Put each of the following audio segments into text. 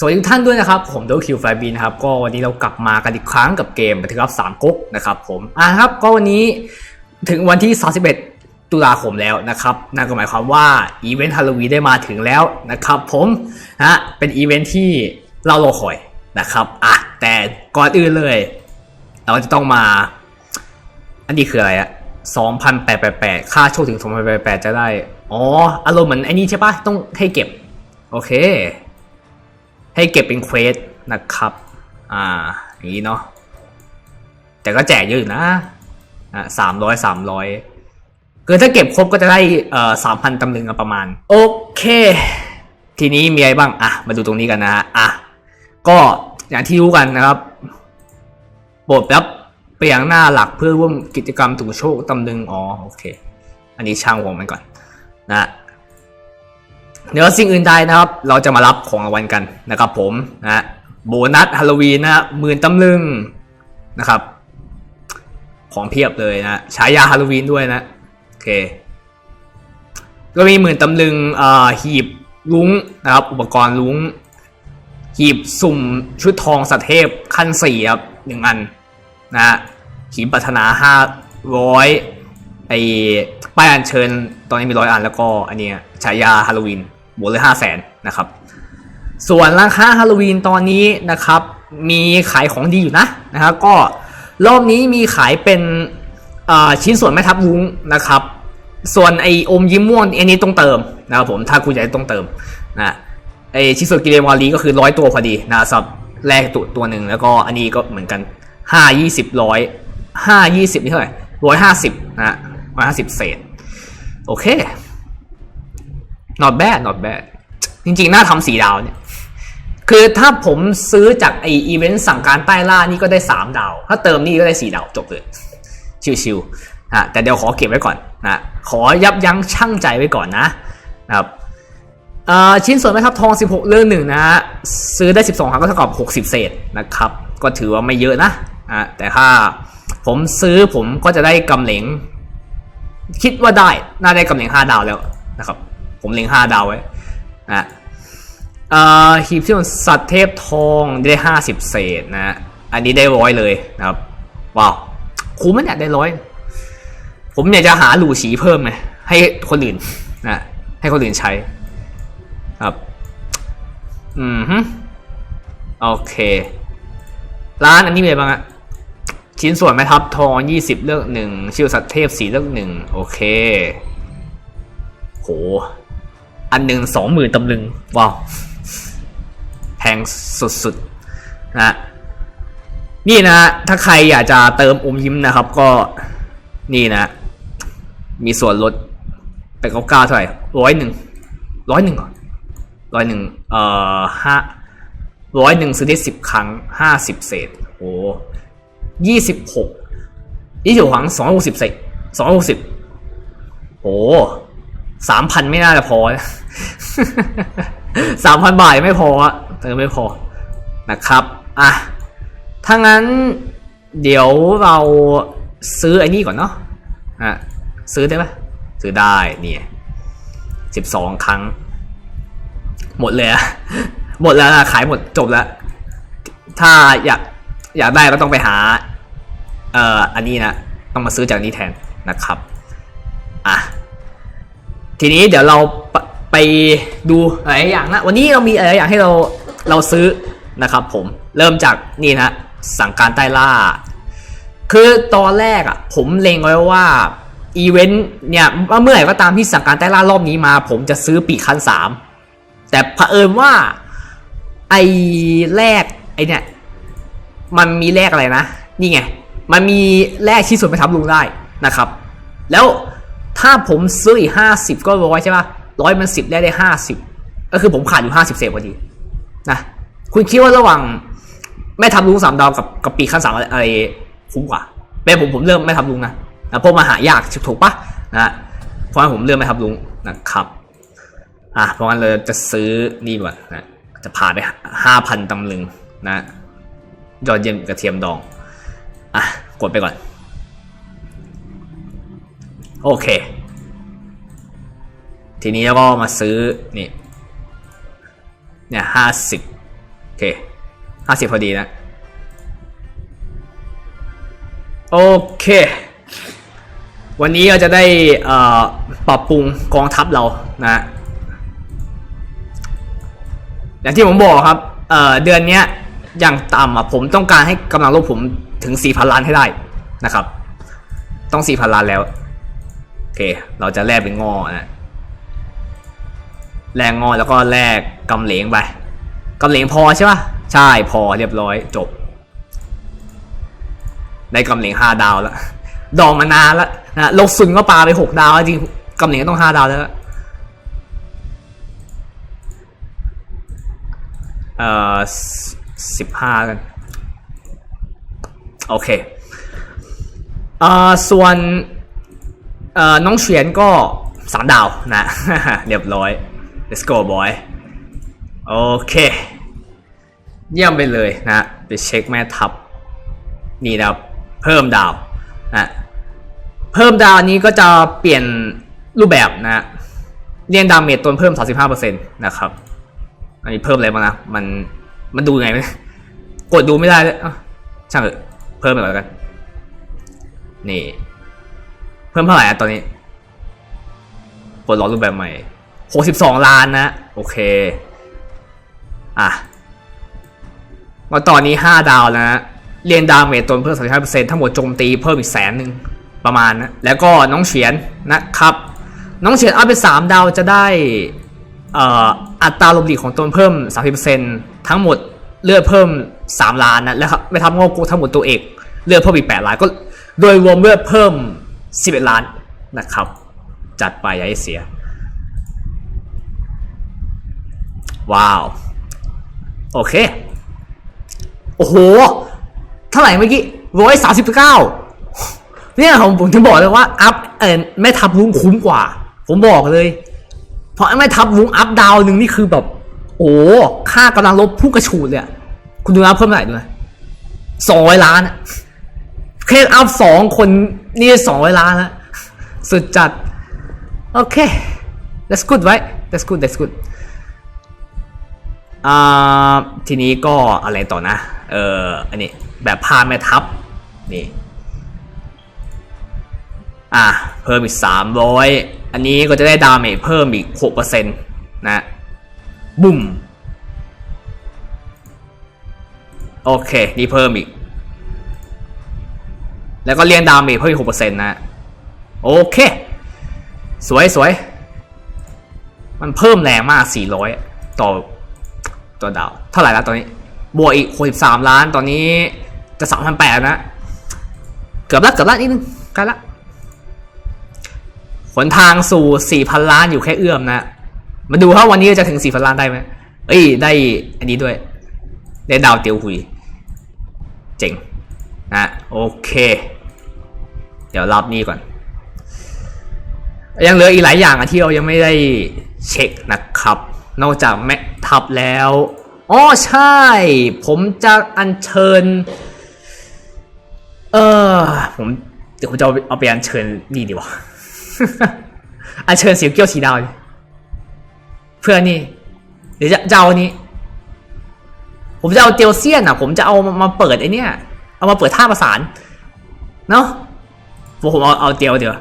สวัสดีทุกท่านด้วยนะครับ ผมโดคิวไฟบีนะครับก็วันนี้เรากลับมากันอีกครั้งกับเกมบันทึกรับสามก๊กนะครับผมอะครับก็วันนี้ถึงวันที่ 31 ตุลาคมแล้วนะครับนั่นก็หมายความว่าอีเวนต์ฮาโลวีนได้มาถึงแล้วนะครับผมนะเป็นอีเวนต์ที่เรารอคอยนะครับอะแต่ก่อนอื่นเลย เราจะต้องมา อันนี้คืออะไรอะ2,888 ค่าโชคถึง 2,888 จะได้ อ๋อ อารมณ์เหมือนไอ้นี่ใช่ปะต้องให้เก็บ โอเค ให้เก็บเป็นเควสนะครับ อ่า อย่างนี้เนาะ แต่ก็แจกเยอะอยู่นะ อ่าสามร้อยสามร้อยคือถ้าเก็บครบก็จะได้เอ่อสามพันตำลึงประมาณ โอเค ทีนี้มีอะไรบ้าง อะ มาดูตรงนี้กันนะฮะอะ ก็อย่างที่รู้กันนะครับโปรดรับไปยังหน้าหลักเพื่อร่วมกิจกรรมถูกโชคตำลึง อ๋อ โอเค อันนี้ช่างหัวมันก่อน นะ เดี๋ยวสิ่งอื่นใดนะครับ เราจะมารับของรางวัลกันนะครับผมนะโบนัสฮาโลวีนนะหมื่นตำลึงนะครับ ของเพียบเลยนะฉายาฮาโลวีนด้วยนะโอเคก็มีหมื่นตำลึงอ่อหีบลุงนะครับ อุปกรณ์ลุงหีบสุ่มชุดทองสัตว์เทพขั้นสี่ครับหนึ่งอันนะฮะหีบปรารถนาห้าร้อยไอ้ป้ายอัญเชิญตอนนี้มีร้อยอันแล้วก็อันเนี้ยฉายาฮาโลวีน บวกเลยห้าแสนนะครับ ส่วนราคาฮาโลวีนตอนนี้นะครับ มีขายของดีอยู่นะนะครับก็รอบนี้มีขายเป็นชิ้นส่วนแม่ทับวุ้งนะครับ ส่วนไออมยิ้มม่วงอันนี้ต้องเติมนะครับผมถ้าคุณอยากต้องเติมนะไอชิ้นส่วนกิเลนวารีก็คือร้อยตัวพอดีนะสับแรกตัวตัวหนึ่งแล้วก็อันนี้ก็เหมือนกันห้ายี่สิบร้อยห้ายี่สิบนี่เท่าไหร่ร้อยห้าสิบนะร้อยห้าสิบเศษ โอเค not bad not bad จริงๆ น่าทำสีดาวเนี่ย คือถ้าผมซื้อจากไออีเวนต์สั่งการใต้ล่านี่ก็ได้3ดาว ถ้าเติมนี่ก็ได้4ดาวจบเลย ชิวๆนะแต่เดี๋ยวขอเก็บไว้ก่อนนะขอยับยั้งชั่งใจไว้ก่อนนะนะครับอ่อชิ้นส่วนไหมครับทอง 16 เรื่องหนึ่งนะฮะซื้อได้ 12ครั้งก็เท่ากับ 60 เศษนะครับ ก็ถือว่าไม่เยอะนะอะแต่ถ้าผมซื้อผมก็จะได้กำเหลง คิดว่าได้ น่าได้กำเหลง 5 ดาวแล้วนะครับ ผมเล็ง5ดาวไว้นะเอ่อหีบที่มันสัตว์เทพทองได้50เศษนะ อันนี้ได้ร้อยเลยนะครับ ว้าว คุ้มไหมเนี่ยได้ร้อย ผมอยากจะหาหลูฉีเพิ่มไงให้คนอื่นนะให้คนอื่นใช้ครับ อืมฮึโอเค ร้านอันนี้มีอะไรบ้างอะชิ้นส่วนแม่ทับทอง20เลือกหนึ่งชิวสัตว์เทพสีเลือกหนึ่งโอเค โห อันหนึ่งสองหมื่นตำลึง ว้าว แพงสุดๆนะนี่นะ ถ้าใครอยากจะเติมอมยิ้มนะครับ ก็นี่นะ มีส่วนลดไปเก้าเก้าเท่าไหร่ร้อยหนึ่งร้อยหนึ่งเหรอร้อยหนึ่งเอ่อห้าร้อยหนึ่งซื้อได้สิบครั้งห้าสิบเศษโอ้ยี่สิบหกยี่สิบครั้งสองหกสิบเศษสองหกสิบโอ้ สามพันไม่น่าจะพอสามพันบาทไม่พออะเติมไม่พอนะครับอะถ้างั้นเดี๋ยวเราซื้อไอ้นี่ก่อนเนาะอะซื้อได้ไหมซื้อได้เนี่ยสิบสองครั้ง หมดเลยอะหมดแล้วขายหมดจบแล้ว ถ้าอยากอยากได้ก็ต้องไปหา เอ่ออันนี้นะ ต้องมาซื้อจากนี้แทนนะครับ ทีนี้เดี๋ยวเราไปดูหลายอย่างนะวันนี้เรามีอะไรอย่างให้เราเราซื้อนะครับ ผมเริ่มจากนี่นะสั่งการใต้ล่า คือตอนแรกอะ ผมเล็งไว้ว่าอีเวนต์เนี่ยเมื่อไหร่ก็ตามที่สั่งการใต้ล่ารอบนี้มา ผมจะซื้อปีคันสามแต่เผอิญว่าไอ้แรกไอ้เนี่ยมันมีแลกอะไรนะ นี่ไง มันมีแลกชิ้นส่วนไปทับลุงได้นะครับ แล้ว ถ้าผมซื้ออีกห้าสิบก็ร้อยใช่ปะร้อยมันสิบได้ได้ห้าสิบก็คือผมขาดอยู่ห้าสิบเศษพอดีนะคุณคิดว่าระหว่างแม่ทับลุงสามดาวกับกับปีขั้นสามอะไรคุ้มกว่าเป็นผมผมเริ่มแม่ทับลุงนะนะเพราะมาหายากถูกปะนะเพราะงั้นผมเลือกแม่ทับลุงนะครับอะเพราะงั้นเราจะซื้อนี่ก่อนนะจะผ่านไปห้าพันตำลึงนะยอดเยี่ยมกระเทียมดองอะกดไปก่อน โอเค ทีนี้เราก็มาซื้อ นี่ เนี่ยห้าสิบโอเคห้าสิบพอดีนะ โอเค วันนี้เราจะได้ปรับปรุงกองทัพเรานะอย่างที่ผมบอกครับเเดือนนี้ยอย่างต่ำผมต้องการให้กำลังรบผมถึง 4,000 ล้านให้ได้นะครับ ต้อง 4,000 ล้านแล้ว เค เราจะแลกเป็นงอนะแลกงอแล้วก็แลกกำเหลงไปกำเหลงพอใช่ปะใช่พอเรียบร้อยจบ ได้กำเหลงห้าดาวแล้วดองมานานแล้วนะลกซุนก็ปาไปหกดาวจริงกำเหลงต้องห้าดาวแล้วเอ่อสิบห้ากัน โอเคเอ่อส่วน เอ่อน้องเฉียนก็สามดาวนะ เรียบร้อย let's go boy โอเค เยี่ยมไปเลยนะ ไปเช็คแม่ทัพนี่นะเพิ่มดาวนะเพิ่มดาวนี้ก็จะเปลี่ยนรูปแบบนะเรียนดาเมจตนเพิ่ม 35%นะครับ อันนี้เพิ่มอะไรบ้างนะ มัน มันดูไงไหมกดดูไม่ได้เลยช่างเถอะ เพิ่มไปก่อนกัน นี่ พิ่มเท่าไหร่อะตอนนี้ปลดล็อกรูปแบบใหม่62ล้านนะ โอเค อะก็ตอนนี้5ดาวแล้วนะ เรียนดาเมจตนเพิ่ม35%ทั้งหมดโจมตีเพิ่มอีกแสนหนึ่งประมาณนะ แล้วก็น้องเฉียนนะครับ น้องเฉียนเอัพไป3ดาวจะได้เอ่ออัตราลมดีของตนเพิ่ม 30%ทั้งหมดเลือดเพิ่ม 3 ล้านนะ แล้วครับไม่ทำงอกทั้งหมดตัวเอก เลือดเพิ่มอีก 8 ล้านก็โดยรวมเลือดเพิ่ม 11 ล้านนะครับ จัดไปอย่าให้เสีย ว้าว โอเค โอ้โห เท่าไหร่เมื่อกี้ร้อยสามสิบเก้าเนี่ยผมผมถึงบอกเลยว่า อัพเอ็นแม่ทับลุงคุ้มกว่า ผมบอกเลย เพราะไอ้แม่ทับลุงอัพดาวหนึ่งนี่คือแบบ โอ้ค่ากำลังลบพุ่งกระฉูดเลยคุณดูนะเพิ่มเท่าไหร่ดูนะสองร้อยล้านอะ แค่อัพสองคนนี่สองร้อยล้าแล้วสุดจัด โอเค that's good right that's good that's good อ่าทีนี้ก็อะไรต่อนะ เอออันนี้แบบพาแม่ทัพ นี่ อะ เพิ่มอีกสามร้อยอันนี้ก็จะได้ดาเมจเพิ่มอีกหกเปอร์เซ็นต์นะบุ้ม โอเค นี่เพิ่มอีก แล้วก็เรียนดาเมจเพิ่มอีกหกเปอร์เซ็นต์นะ โอเค สวยสวย มันเพิ่มแรงมากสี่ร้อยต่อตัวดาว เท่าไหร่แล้วตอนนี้ บวกอีก63ล้าน ตอนนี้จะ3,800นแปดนะ เกือบละเกือบละนิดนึงใกล้ละหนทางสู่4,000ล้านอยู่แค่เอื้อมนะ มาดูว่าวันนี้จะถึง4,000ล้านได้ไหมเอ้ย ได้อันนี้ด้วย ได้ดาวเตียวหุย เจ๋งนะโอเค เดี๋ยวรับนี่ก่อน ยังเหลืออีกหลายอย่างอะที่เรายังไม่ได้เช็คนะครับ นอกจากแม่ทับแล้วอ๋อใช่ ผมจะอัญเชิญ เออผมเดี๋ยวผมจะเอาเอาไปอัญเชิญนี่ดีกว่าอัญเชิญสียวเกี้ยวสีดาวเพื่อนี่ เดี๋ยวจะจะเอาอันนี้ผมจะเอาเตียวเซียนอะ ผมจะเอามามาเปิดไอเนี้ยเอามาเปิดท่าประสาน เนาะ ผมผมเอาเอาเตียวเดี๋ยว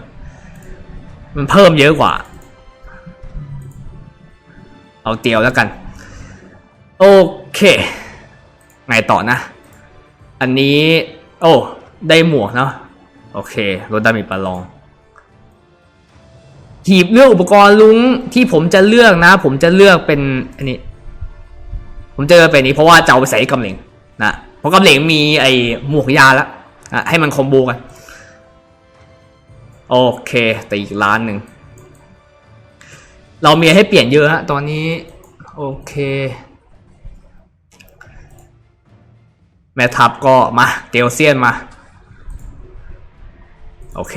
มันเพิ่มเยอะกว่า เอาเตียวแล้วกัน โอเค ไงต่อนะ อันนี้ โอ้ ได้หมวกเนาะโอเคลดดามจปลองหีบเลือกอุปกรณ์ลุงที่ผมจะเลือกนะ ผมจะเลือกเป็นอันนี้ ผมจะเลือกเป็นนี้เพราะว่าจะเอาไปใส่กำเหลงนะเพราะกำเหลงมีไอ้หมวกยาแล้วนะให้มันคอมโบกัน โอเค แต่อีกล้านหนึ่ง เรามีให้เปลี่ยนเยอะฮะตอนนี้ โอเค แม่ทัพก็มาเตียวเซียนมา โอเค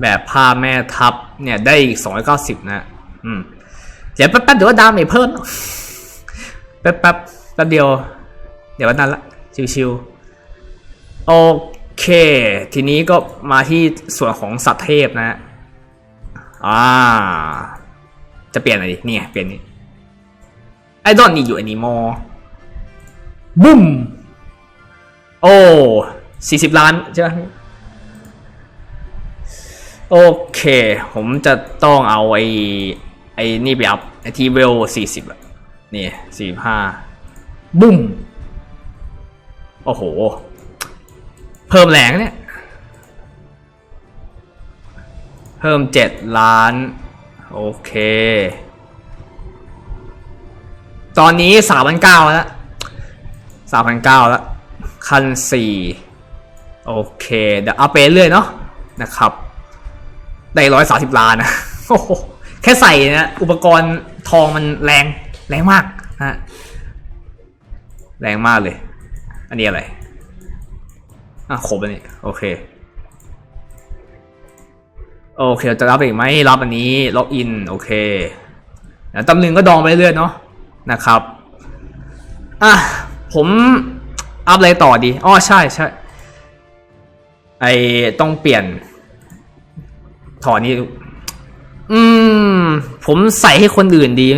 แบบผ้าแม่ทัพเนี่ยได้อีก 290 นะ อืม เดี๋ยวแป๊บๆเดี๋ยวว่าดามเมจเพิ่ม แป๊บๆแป๊บเดียว เดี๋ยววันนั้นละ ชิวๆ โอเค ทีนี้ก็มาที่ส่วนของสัตว์เทพนะอ่า จะเปลี่ยนอะไรดินี่ไงเปลี่ยนนี้ I don't need you anymore บุ้ม โอ้สี่สิบล้านใช่ไหมโอเค ผมจะต้องเอาไอ้ไอ้นี่ไปอัพไอ้ที่เวลสี่สิบนี่สี่ห้าบุ้ม โอ้โห เพิ่มแรงเนี่ย เพิ่มเจ็ดล้าน โอเค ตอนนี้สามพันเก้าแล้วสามพันเก้าแล้ว คันสี่โอเค เดี๋ยวอัพไปเรื่อยเนาะนะครับ ได้ร้อยสาสิบล้านนะโอ้โหแค่ใส่นะอุปกรณ์ทองมันแรง แรงมากนะแรงมากเลย อันนี้อะไร อะครบอันนี้โอเค โอเคจะรับอีกไหมรับอันนี้ล็อกอินโอเคแล้วตำลึงก็ดองไปเรื่อยเนาะนะครับอะผมอัพอะไรต่อดีอ๋อใช่ใช่ไอต้องเปลี่ยน ถอดนี้ อืม ผมใส่ให้คนอื่นดี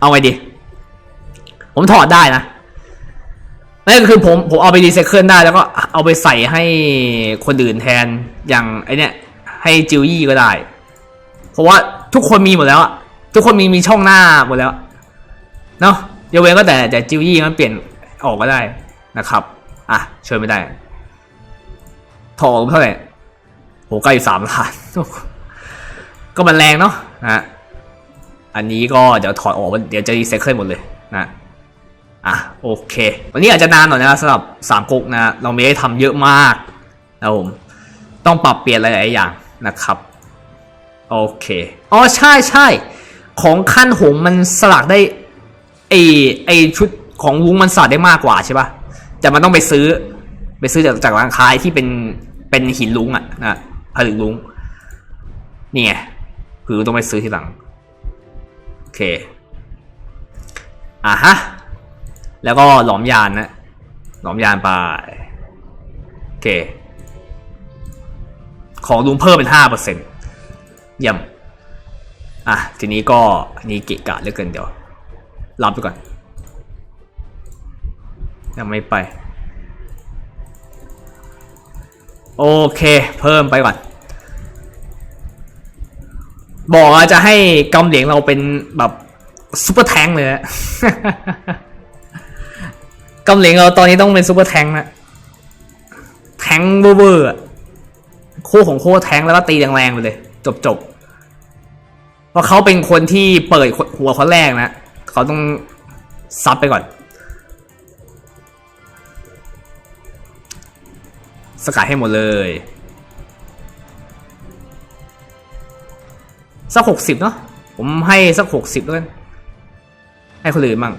เอาไงดี ผมถอดได้นะ นั่นก็คือผมผมเอาไปรีไซเคิลได้แล้วก็เอาไปใส่ให้คนอื่นแทนอย่างไอเนี้ยให้จิวยี่ก็ได้ เพราะว่าทุกคนมีหมดแล้วอะทุกคนมีมีช่องหน้าหมดแล้วเนาะยกเว้นก็แต่แต่จิวยี่มันเปลี่ยนออกก็ได้นะครับ อะเช่วยไม่ได้ทองเท่าไหร่โหใกล้สามล้าน ก็มันแรงเนาะนะอันนี้ก็เดี๋ยวถอดออกเดี๋ยวจะรีไซเคิลหมดเลยนะ อะโอเควันนี้อาจจะนานหน่อยนะสำหรับสามก๊กนะเราไม่ได้ทำเยอะมากนะผมต้องปรับเปลี่ยนหลายๆอย่างนะครับโอเคอ๋อใช่ใช่ของขั้นหงมันสลักได้ไอไอชุดของวุ้งมันสลักได้มากกว่าใช่ปะแต่มันต้องไปซื้อไปซื้อจากจากร้านค้าที่เป็นเป็นหินลุงอะนะผลึกลุงนี่ไงคือต้องไปซื้อทีหลังโอเคอะฮะ แล้วก็หลอมยานนะหลอมยานไปโอเค ของลุงเพิ่มเป็นห้าเปอร์เซ็นต์เยี่ยม อะ ทีนี้ก็นนี้เกะกะเหลือเกินเดี๋ยวรับไปก่อนยังไม่ไป โอเค เพิ่มไปก่อน บอกว่าจะให้กำเหลียงเราเป็นแบบซุปเปอร์แทงเลยนะ กำเหลงเราตอนนี้ต้องเป็นซูเปอร์แทงค์นะแทงค์เวอร์ๆอะโคตรของโคตรแทงค์แล้วก็ตีแรงๆไปเลย จบจบเพราะเขาเป็นคนที่เปิดหัวคนแรกนะเขาต้องซับไปก่อน สกัดให้หมดเลยสักหกสิบเนาะผมให้สักหกสิบแล้วกันให้คนอื่นมั่ง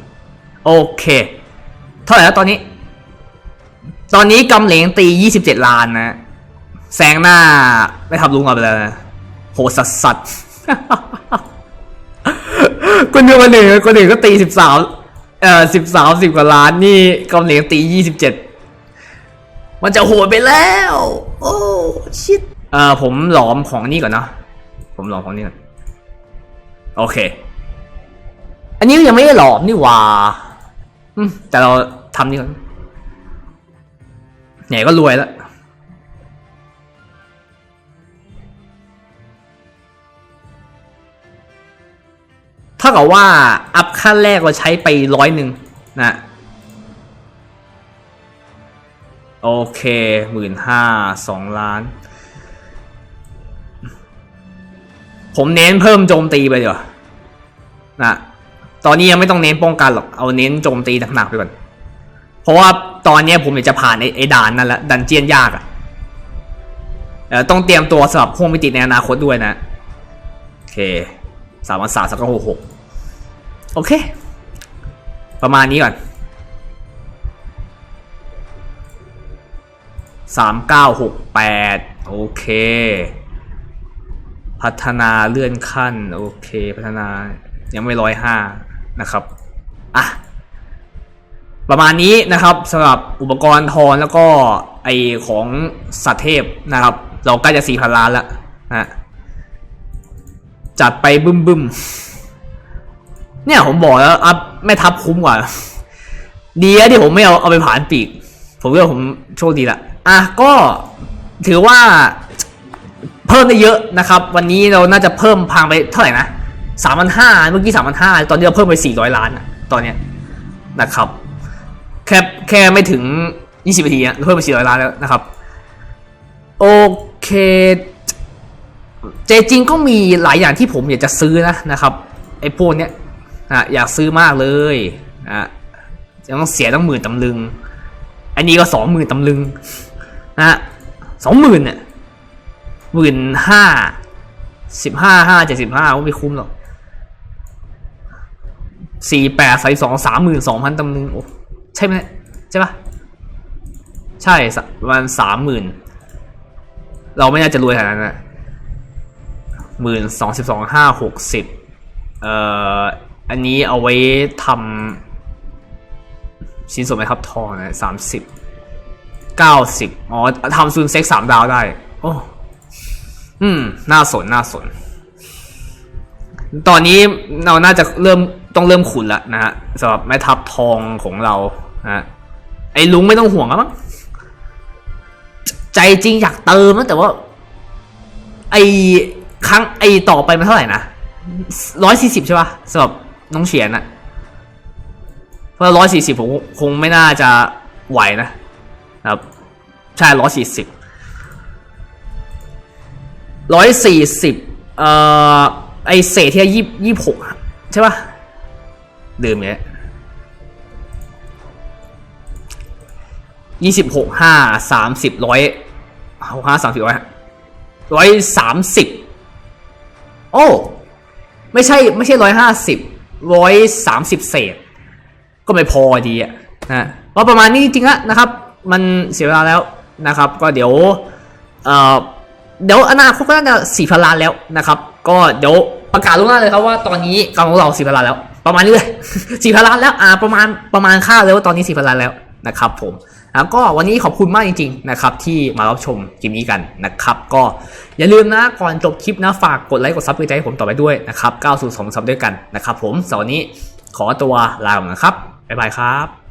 โอเค เท่าไหร่แล้วตอนนี้ ตอนนี้กำเหลงตียี่สิบเจ็ดล้านนะแซงหน้าไม่ทำลุงเอาไปแล้วนะโหสัสสัสคนเดียวคนหนึ่งคนหนึ่งก็ตีสิบสามเอ่อสิบสามสิบกว่าล้านนี่กำเหลงตียี่สิบเจ็ดมันจะโหดไปแล้ว โอ้ชิตเอ่อผมหลอมของนี่ก่อนเนาะผมหลอมของนี่ก่อนโอเค อันนี้ยังไม่ได้หลอมนี่หว่า แต่เราทำนี่ก่อนไหนก็รวยแล้วเท่ากับว่า อัพขั้นแรกเราใช้ไปร้อยหนึ่งนะโอเคหมื่นห้าสองล้าน ผมเน้นเพิ่มโจมตีไปเดี๋ยวนะ ตอนนี้ยังไม่ต้องเน้นป้องกันหรอก เอาเน้นโจมตีหนักๆไปก่อน เพราะว่าตอนนี้ผมอยากจะผ่านไอ้ไอด่านนั่นละดันเจียนยากอะ่ะเออต้องเตรียมตัวสำหรับห้องมิติในอนาคตด้วยนะ โอเคสามวันสามสักหกหกโอเค ประมาณนี้ก่อนสามเก้าหกแปดโอเค พัฒนาเลื่อนขั้น โอเค พัฒนายังไม่ร้อยห้า นะครับอะประมาณนี้นะครับสำหรับอุปกรณ์ทอนแล้วก็ไอของสัตว์เทพนะครับ เราใกล้จะสี่พันล้านล้วนะจัดไปบึ้มบึ้มเนี่ยผมบอกแล้วอัพแม่ทัพคุ้มกว่า ดีอะที่ผมไม่เอาเอาไปผ่านปีก ผมว่าผมโชคดีละอะก็ถือว่าเพิ่มได้เยอะนะครับ วันนี้เราน่าจะเพิ่มพังไปเท่าไหร่นะ สามพันห้าเมื่อกี้สามพันห้าตอนนี้เราเพิ่มไปสี่ร้อยล้านอะตอนเนี้ยนะครับ แค่แค่ไม่ถึงยี่สิบนาทีอะเพิ่มไปสี่ร้อยล้านแล้วนะครับ โอเค เจจริงก็มีหลายอย่างที่ผมอยากจะซื้อนะนะครับไอ้พวกเนี้ยอะอยากซื้อมากเลยอะยังต้องเสียตั้งหมื่นตำลึง อันนี้ก็สองหมื่นตำลึงนะฮะสองหมื่นเนี่ยหมื่นห้าสิบห้าห้าเจ็ดสิบห้าไม่คุ้มหรอก สี่แปดใส่สองสามหมื่นสองพันตำลึงโอ้ใช่ไหมใช่ปะใช่ประมาณสามหมื่นเราไม่น่าจะรวยขนาดนั้นนะหมื่นสองสิบสองห้าหกสิบเอ่ออันนี้เอาไว้ทำชิ้นส่วนไหมครับทองนะสามสิบเก้าสิบอ๋อทำซูนเซ็กสามดาวได้ โอ้อืม น่าสน น่าสน ตอนนี้เราน่าจะเริ่ม ต้องเริ่มขุนแล้วนะฮะสำหรับแม่ทัพทองของเรานะฮะไอ้ลุงไม่ต้องห่วงแล้วมั้งใจจริงอยากเติมนะแต่ว่า ไอ้ครั้งไอ้ต่อไปมันเท่าไหร่นะร้อยสี่สิบใช่ป่ะสำหรับน้องเฉียนอะเพราะร้อยสี่สิบผมคงไม่น่าจะไหวนะนะครับใช่ร้อยสี่สิบร้อยสี่สิบเอ่อไอเศษที่ยี่ยี่หกใช่ป่ะ ลืมเนี่ยยี่สิบหกห้าสามสิบร้อยหกห้าสามสิบร้อยร้อยสามสิบโอ้ไม่ใช่ไม่ใช่ร้อยห้าสิบร้อยสามสิบเศษ ก็ไม่พอดีอะนะว่าประมาณนี้จริงๆแล้วนะครับ มันเสียเวลาแล้วนะครับ ก็เดี๋ยวเอ่อเดี๋ยวอนาคตก็น่าจะสี่พันล้านแล้วนะครับ ก็เดี๋ยวประกาศล่วงหน้าเลยครับว่าตอนนี้กำลังของเราสี่พันล้านแล้ว ประมาณนี้เลยสี่พันล้านแล้วอ่าประมาณประมาณค่าเลยว่าตอนนี้สี่พันล้านแล้วนะครับผมแล้วก็วันนี้ขอบคุณมากจริงๆนะครับที่มารับชมคลิปนี้กันนะครับก็อย่าลืมนะก่อนจบคลิปนะฝากกดไลค์กดซับสไครต์ให้ผมต่อไปด้วยนะครับ9สู่2ซับด้วยกันนะครับผมสำหรับวันนี้ขอตัวลาไปก่อนนะครับบ๊ายบายครับ